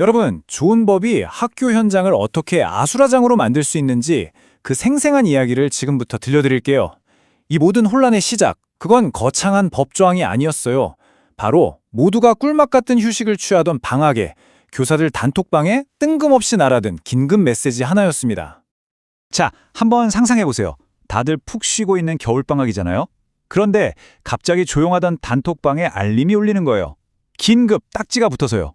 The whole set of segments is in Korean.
여러분, 좋은 법이 학교 현장을 어떻게 아수라장으로 만들 수 있는지 그 생생한 이야기를 지금부터 들려드릴게요. 이 모든 혼란의 시작, 그건 거창한 법조항이 아니었어요. 바로 모두가 꿀맛 같은 휴식을 취하던 방학에 교사들 단톡방에 뜬금없이 날아든 긴급 메시지 하나였습니다. 자, 한번 상상해 보세요. 다들 푹 쉬고 있는 겨울방학이잖아요? 그런데 갑자기 조용하던 단톡방에 알림이 울리는 거예요. 긴급 딱지가 붙어서요.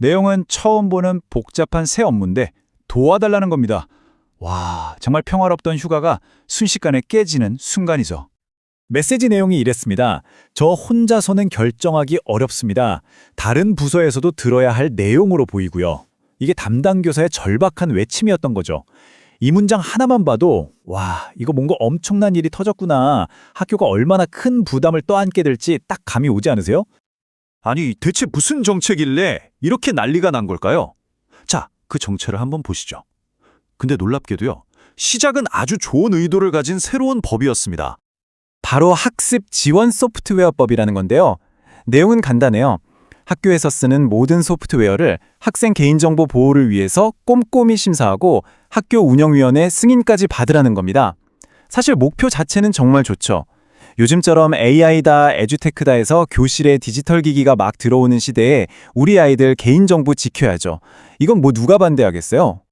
내용은 처음 보는 복잡한 새 업무인데 도와달라는 겁니다. 와, 정말 평화롭던 휴가가 순식간에 깨지는 순간이죠. 메시지 내용이 이랬습니다. 저 혼자서는 결정하기 어렵습니다. 다른 부서에서도 들어야 할 내용으로 보이고요. 이게 담당 교사의 절박한 외침이었던 거죠. 이 문장 하나만 봐도 와, 이거 뭔가 엄청난 일이 터졌구나. 학교가 얼마나 큰 부담을 떠안게 될지 딱 감이 오지 않으세요? 아니, 대체 무슨 정책일래 이렇게 난리가 난 걸까요? 자, 그 정체를 한번 보시죠. 근데 놀랍게도요. 시작은 아주 좋은 의도를 가진 새로운 법이었습니다. 바로 학습 지원 소프트웨어법이라는 건데요. 내용은 간단해요. 학교에서 쓰는 모든 소프트웨어를 학생 개인정보 보호를 위해서 꼼꼼히 심사하고 학교 운영위원회 승인까지 받으라는 겁니다. 사실 목표 자체는 정말 좋죠. 요즘처럼 AI다, 에듀테크다 해서 교실에 디지털 기기가 막 들어오는 시대에 우리 아이들 개인정보 지켜야죠. 이건 뭐 누가 반대하겠어요?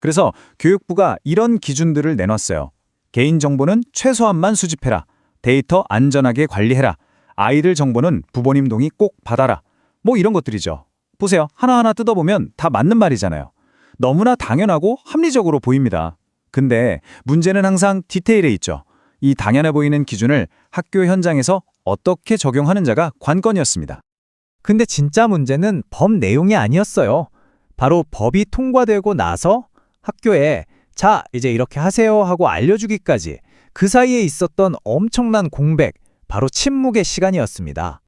그래서 교육부가 이런 기준들을 내놨어요. 개인정보는 최소한만 수집해라. 데이터 안전하게 관리해라. 아이들 정보는 부모님 동의 꼭 받아라. 뭐 이런 것들이죠. 보세요. 하나하나 뜯어보면 다 맞는 말이잖아요. 너무나 당연하고 합리적으로 보입니다. 근데 문제는 항상 디테일에 있죠. 이 당연해 보이는 기준을 학교 현장에서 어떻게 적용하는자가 관건이었습니다. 근데 진짜 문제는 법 내용이 아니었어요. 바로 법이 통과되고 나서 학교에 자, 이제 이렇게 하세요 하고 알려주기까지 그 사이에 있었던 엄청난 공백, 바로 침묵의 시간이었습니다.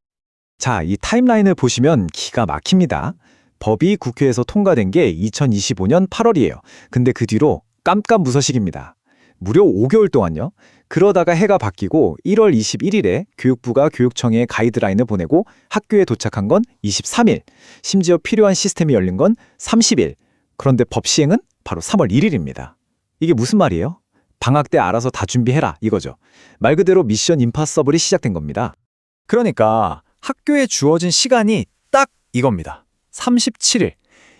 자, 이 타임라인을 보시면 기가 막힙니다. 법이 국회에서 통과된 게 2025년 8월이에요. 근데 그 뒤로 깜깜무소식입니다. 무려 5개월 동안요. 그러다가 해가 바뀌고 1월 21일에 교육부가 교육청에 가이드라인을 보내고 학교에 도착한 건 23일, 심지어 필요한 시스템이 열린 건 30일. 그런데 법 시행은 바로 3월 1일입니다. 이게 무슨 말이에요? 방학 때 알아서 다 준비해라 이거죠. 말 그대로 미션 임파서블이 시작된 겁니다. 그러니까 학교에 주어진 시간이 딱 이겁니다. 37일.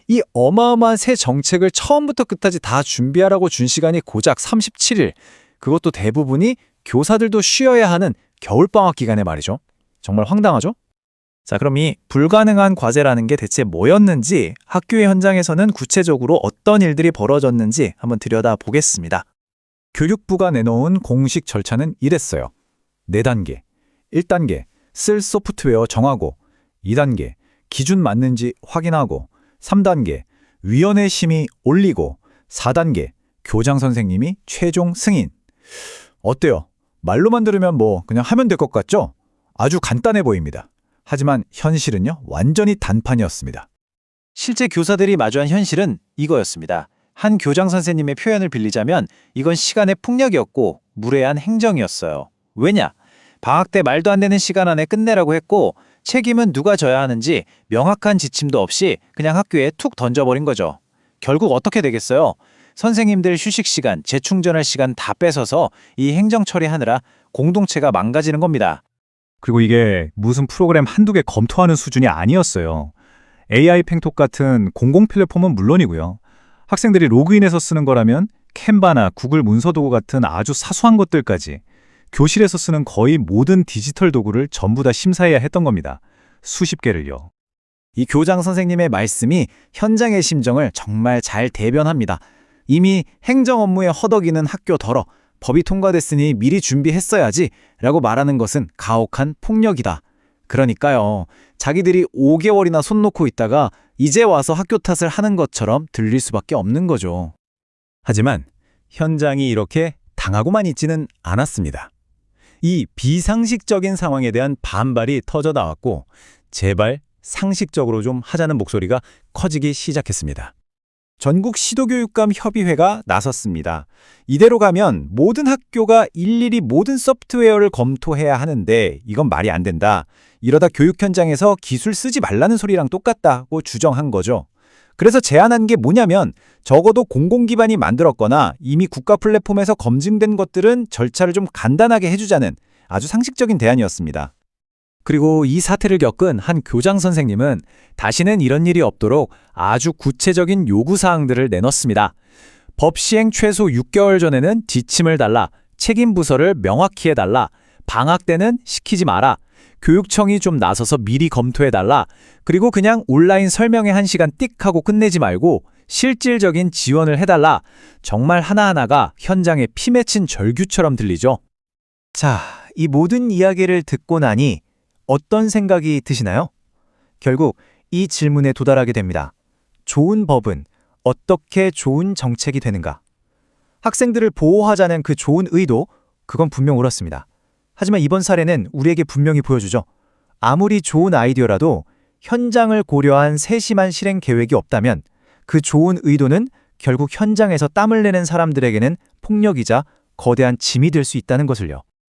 이 어마어마한 새 정책을 처음부터 끝까지 다 준비하라고 준 시간이 고작 37일. 그것도 대부분이 교사들도 쉬어야 하는 겨울방학 기간에 말이죠. 정말 황당하죠? 자, 그럼 이 불가능한 과제라는 게 대체 뭐였는지 학교의 현장에서는 구체적으로 어떤 일들이 벌어졌는지 한번 들여다 보겠습니다. 교육부가 내놓은 공식 절차는 이랬어요. 4단계. 1단계, 쓸 소프트웨어 정하고 2단계, 기준 맞는지 확인하고 3단계, 위원회 심의 올리고 4단계, 교장 선생님이 최종 승인. 어때요? 말로만 들으면 뭐 그냥 하면 될 것 같죠? 아주 간단해 보입니다. 하지만 현실은요, 완전히 단판이었습니다. 실제 교사들이 마주한 현실은 이거였습니다. 한 교장 선생님의 표현을 빌리자면 이건 시간의 폭력이었고 무례한 행정이었어요. 왜냐? 방학 때 말도 안 되는 시간 안에 끝내라고 했고 책임은 누가 져야 하는지 명확한 지침도 없이 그냥 학교에 툭 던져버린 거죠. 결국 어떻게 되겠어요? 선생님들 휴식 시간, 재충전할 시간 다 뺏어서 이 행정 처리하느라 공동체가 망가지는 겁니다. 그리고 이게 무슨 프로그램 한두 개 검토하는 수준이 아니었어요. AI 팽톡 같은 공공 플랫폼은 물론이고요. 학생들이 로그인해서 쓰는 거라면 캔바나 구글 문서 도구 같은 아주 사소한 것들까지 교실에서 쓰는 거의 모든 디지털 도구를 전부 다 심사해야 했던 겁니다. 수십 개를요. 이 교장 선생님의 말씀이 현장의 심정을 정말 잘 대변합니다. 이미 행정 업무에 허덕이는 학교 더러 법이 통과됐으니 미리 준비했어야지 라고 말하는 것은 가혹한 폭력이다. 그러니까요. 자기들이 5개월이나 손 놓고 있다가 이제 와서 학교 탓을 하는 것처럼 들릴 수밖에 없는 거죠. 하지만 현장이 이렇게 당하고만 있지는 않았습니다. 이 비상식적인 상황에 대한 반발이 터져 나왔고 제발 상식적으로 좀 하자는 목소리가 커지기 시작했습니다. 전국 시도교육감 협의회가 나섰습니다. 이대로 가면 모든 학교가 일일이 모든 소프트웨어를 검토해야 하는데 이건 말이 안 된다. 이러다 교육 현장에서 기술 쓰지 말라는 소리랑 똑같다고 주정한 거죠. 그래서 제안한 게 뭐냐면 적어도 공공기관이 만들었거나 이미 국가 플랫폼에서 검증된 것들은 절차를 좀 간단하게 해주자는 아주 상식적인 대안이었습니다. 그리고 이 사태를 겪은 한 교장 선생님은 다시는 이런 일이 없도록 아주 구체적인 요구사항들을 내놓습니다. 법 시행 최소 6개월 전에는 지침을 달라, 책임 부서를 명확히 해달라, 방학 때는 시키지 마라, 교육청이 좀 나서서 미리 검토해달라, 그리고 그냥 온라인 설명회 한 시간 띡 하고 끝내지 말고 실질적인 지원을 해달라. 정말 하나하나가 현장에 피 맺힌 절규처럼 들리죠. 자, 이 모든 이야기를 듣고 나니 어떤 생각이 드시나요? 결국 이 질문에 도달하게 됩니다. 좋은 법은 어떻게 좋은 정책이 되는가? 학생들을 보호하자는 그 좋은 의도, 그건 분명 옳았습니다. 하지만 이번 사례는 우리에게 분명히 보여주죠. 아무리 좋은 아이디어라도 현장을 고려한 세심한 실행 계획이 없다면 그 좋은 의도는 결국 현장에서 땀을 내는 사람들에게는 폭력이자 거대한 짐이 될 수 있다는 것을요.